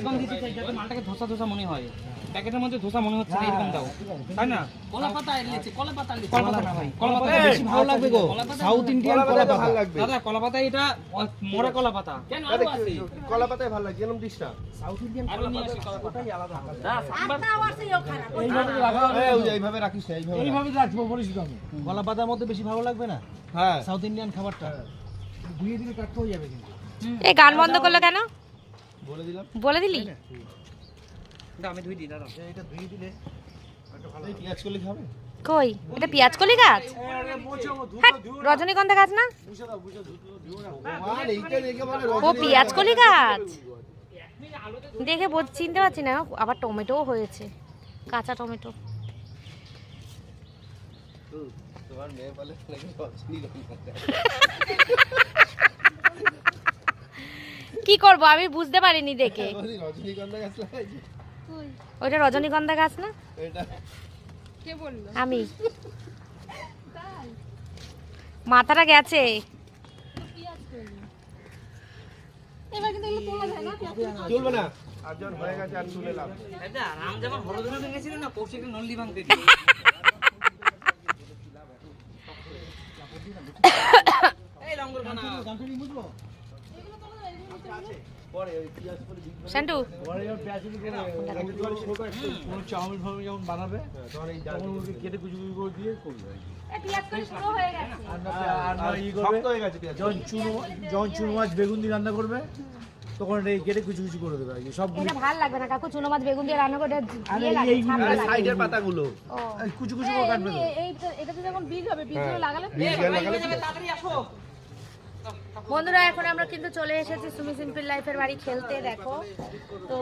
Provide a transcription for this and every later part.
এরকম দিতে চাই যাতে মালটাকে ধোসা ধোসা মনে হয়। প্যাকেটের মধ্যে ধোসা মনে হচ্ছে না এরকম দাও। তাই না? কলা পাতা কলা পাতা কলা পাতা না ভাই কলা পাতা বেশি ভালো লাগবে গো। সাউথ ইন্ডিয়ান কলা পাতা ভালো লাগবে। দাদা কলা পাতা এটা মরা কলা পাতা কেন আরও আছে? কলা পাতায় ভালো লাগছে এরকম দিস না সাউথ ইন্ডিয়ান কলা পাতা না সাম্বার এইভাবে রাখা হবে এই, ওই যে এইভাবে রাখিস এইভাবে এইভাবে রাখব আমি কলা পাতার মধ্যে বেশি ভালো লাগবে না? হ্যাঁ। সাউথ ইন্ডিয়ান খাবারটা। ধুয়ে দিলে কাটতে হয়ে যাবে কিন্তু। এই গান বন্ধ করল কেন? বলে দিলাম। বলে দিলি? আমি ধুই দিই দাদা। এটা ধুয়ে দিলে এই পেঁয়াজ করলে খাবে? কই? এটা পেঁয়াজ কলি গাছ? হ্যাঁ, রজনীগন্ধা গাছ না? দেখে ও পেঁয়াজ কলি গাছ? দেখে বোঝ- চিনতে পারছি না আবার টমেটোও হয়েছে কাঁচা টমেটো। তোমার মেয়ে বলে নাকি রজনীগন্ধা। কি করব? আমি বুঝতে পারিনি দেখে। ওইটা রজনীগন্ধা গাছ না? আমি। মাথাটা গেছে। চলবে না হয়ে গেছে আর শুনে লাভ। দাদা রাম না নল্লি ভাঙতে এই খানা পরে ওই পেঁয়াজ করে দিই শান্টু যখন কোনো চাউমিন ফাউমিন যখন বানাবে তখন এই তখন ওকে কেটে কুচি কুচি করে দিয়ে করবে। হ্যাঁ, হয়ে যখন চুনো মাছ বেগুন দিয়ে রান্না করবে তখন এটা এই কেটে কুচি কুচি করে দেবে। সব এটা ভালো লাগবে না কাকু চুনো মাছ বেগুন দিয়ে রান্না করে আরে এই- সাইডের পাতাগুলো। কুচি কুচি করে কাটবে তো। লাগালে বীজ লাগালে তাড়াতাড়ি আসো। বন্ধুরা এখন আমরা কিন্তু চলে এসেছি সুমি সিম্পল লাইফের বাড়ি খেলতে দেখো। তো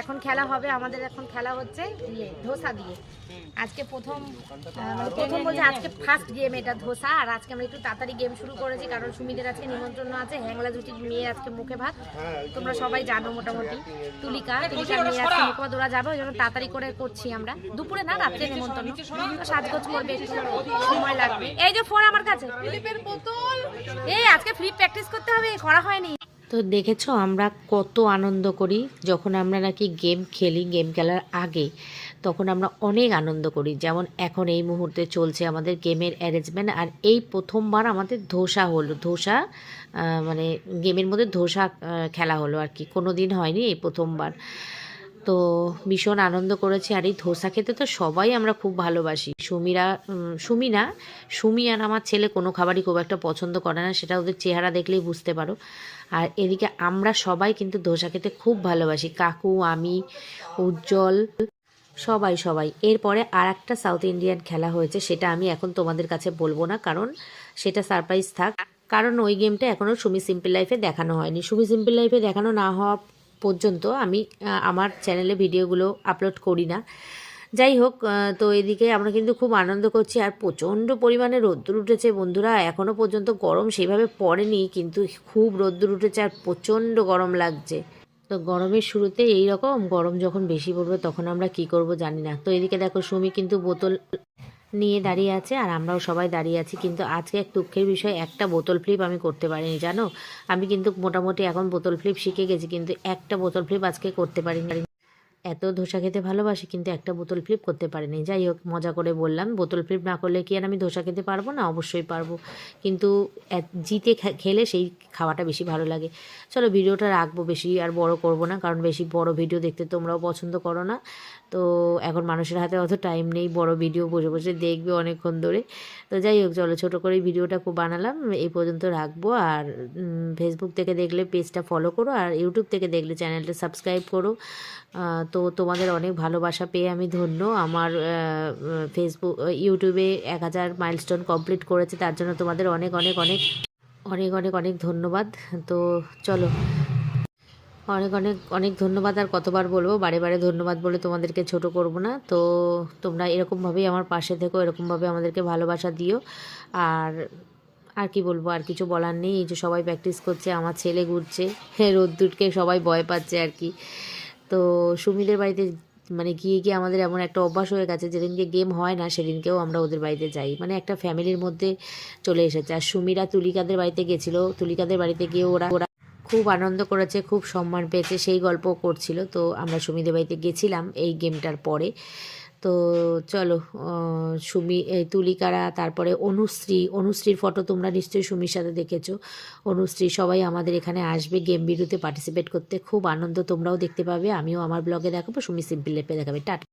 এখন খেলা হবে আমাদের এখন খেলা হচ্ছে ইয়ে ধোসা দিয়ে। আজকে প্রথম মানে প্রথম বলছে আজকে ফার্স্ট গেম এটা ধোসা। আর আজকে আমরা একটু তাড়াতাড়ি গেম শুরু করেছি কারণ সুমিদের আজকে নিমন্ত্রণ আছে হ্যাংলা জুটির মেয়ে আজকে মুখে ভাত। তোমরা সবাই জানো মোটামুটি তুলিকা তুলিকার মেয়ে আজকে মুখে ভাত ওরা যাবে ওই জন্য তাড়াতাড়ি করে করছি আমরা। দুপুরে না রাত্রে নিমন্ত্রণ। সাজগোজ করবে একটু সময় লাগবে। এই যে ফোন আমার কাছে। এই, আজকে ফ্রি প্র্যাকটিস করতে হবে, করা হয়নি। তো দেখেছ, আমরা কত আনন্দ করি। যখন আমরা নাকি গেম খেলি গেম খেলার আগে, তখন আমরা অনেক আনন্দ করি। যেমন এখন এই মুহূর্তে চলছে আমাদের গেমের অ্যারেঞ্জমেন্ট আর এই প্রথমবার আমাদের ধোসা হলো। ধোসা মানে গেমের মধ্যে ধোসা খেলা হলো আর কি। কোনো দিন হয়নি এই প্রথমবার। তো ভীষণ আনন্দ করেছি। আর এই ধোসা খেতে তো সবাই আমরা খুব ভালোবাসি। সুমিরা সুমি না সুমি আর আমার ছেলে কোনো খাবারই খুব একটা পছন্দ করে না, সেটা ওদের চেহারা দেখলেই বুঝতে পারো। আর এদিকে আমরা সবাই কিন্তু ধোসা খেতে খুব ভালোবাসি। কাকু, আমি, উজ্জ্বল, সবাই সবাই। এরপরে আর একটা সাউথ ইন্ডিয়ান খেলা হয়েছে, সেটা আমি এখন তোমাদের কাছে বলব না, কারণ সেটা সারপ্রাইজ থাক। কারণ ওই গেমটা এখনও সুমি সিম্পল লাইফে দেখানো হয়নি। সুমি সিম্পল লাইফে দেখানো না হওয়া পর্যন্ত আমি আমার চ্যানেলে ভিডিওগুলো আপলোড করি না। যাই হোক তো এদিকে আমরা কিন্তু খুব আনন্দ করছি আর প্রচণ্ড পরিমাণে রোদ্দুর উঠেছে বন্ধুরা। এখনও পর্যন্ত গরম সেভাবে পড়েনি, কিন্তু খুব রোদ্দুর উঠেছে আর প্রচণ্ড গরম লাগছে। তো গরমের শুরুতে এই রকম, গরম যখন বেশি পড়বে তখন আমরা কি করব জানি না। তো এদিকে দেখো সুমি কিন্তু বোতল নিয়ে দাঁড়িয়ে আছে আর আমরাও সবাই দাঁড়িয়ে আছি। কিন্তু আজকে এক দুঃখের বিষয়, একটা বোতল ফ্লিপ আমি করতে পারিনি, জানো? আমি কিন্তু মোটামুটি এখন বোতল ফ্লিপ শিখে গেছি, কিন্তু একটা বোতল ফ্লিপ আজকে করতে পারিনি। এত ধোসা খেতে ভালোবাসি, কিন্তু একটা বোতল ফ্লিপ করতে পারিনি। যাই হোক, মজা করে বললাম, বোতল ফ্লিপ না করলে কি আর আমি ধোসা খেতে পারব? না, অবশ্যই পারব। কিন্তু জিতে খেলে সেই খাওয়াটা বেশি ভালো লাগে। চলো, ভিডিওটা রাখব বেশি আর বড় করব না, কারণ বেশি বড় ভিডিও দেখতে তোমরাও পছন্দ করো না। তো এখন মানুষের হাতে অত টাইম নেই, বড় ভিডিও বসে বসে দেখবে অনেকক্ষণ ধরে। তো যাই হোক, চলো, ছোটো করে ভিডিওটা খুব বানালাম, এই পর্যন্ত রাখব। আর ফেসবুক থেকে দেখলে পেজটা ফলো করো, আর ইউটিউব থেকে দেখলে চ্যানেলটা সাবস্ক্রাইব করো। তো তোমাদের অনেক ভালোবাসা পেয়ে আমি ধন্য। আমার ফেসবুক ইউটিউবে এক হাজার মাইলস্টোন কমপ্লিট করেছে, তার জন্য তোমাদের অনেক অনেক অনেক অনেক অনেক অনেক ধন্যবাদ। তো চলো, অনেক অনেক অনেক ধন্যবাদ আর কতবার বলব, বারে বারে ধন্যবাদ বলে তোমাদেরকে ছোট করব না। তো তোমরা এরকমভাবেই আমার পাশে থেকো, এরকমভাবে আমাদেরকে ভালোবাসা দিও। আর আর কি বলব, আর কিছু বলার নেই, এই যে সবাই প্র্যাকটিস করছে, আমার ছেলে ঘুরছে, রোদ্দুরকে সবাই ভয় পাচ্ছে আর কি। তো সুমিলের বাড়িতে মানে গিয়ে গিয়ে আমাদের এমন একটা অভ্যাস হয়ে গেছে, যেদিনকে গেম হয় না, সেদিনকেও আমরা ওদের বাড়িতে যাই। মানে একটা ফ্যামিলির মধ্যে চলে এসেছে। আর সুমিরা তুলিকাদের বাড়িতে গেছিল। তুলিকাদের বাড়িতে গিয়ে ওরা ওরা খুব আনন্দ করেছে, খুব সম্মান পেয়েছে, সেই গল্প করছিল। তো আমরা সুমিদের বাড়িতে গেছিলাম এই গেমটার পরে। তো চলো সুমি এই তুলিকারা, তারপরে অনুশ্রী, অনুশ্রীর ফটো তোমরা নিশ্চয়ই সুমির সাথে দেখেছ। অনুশ্রী, সবাই আমাদের এখানে আসবে গেম বিরুতে পার্টিসিপেট করতে। খুব আনন্দ, তোমরাও দেখতে পাবে, আমিও আমার ব্লগে দেখাবো, সুমি সিম্পল লেপে দেখাবে। টাটা।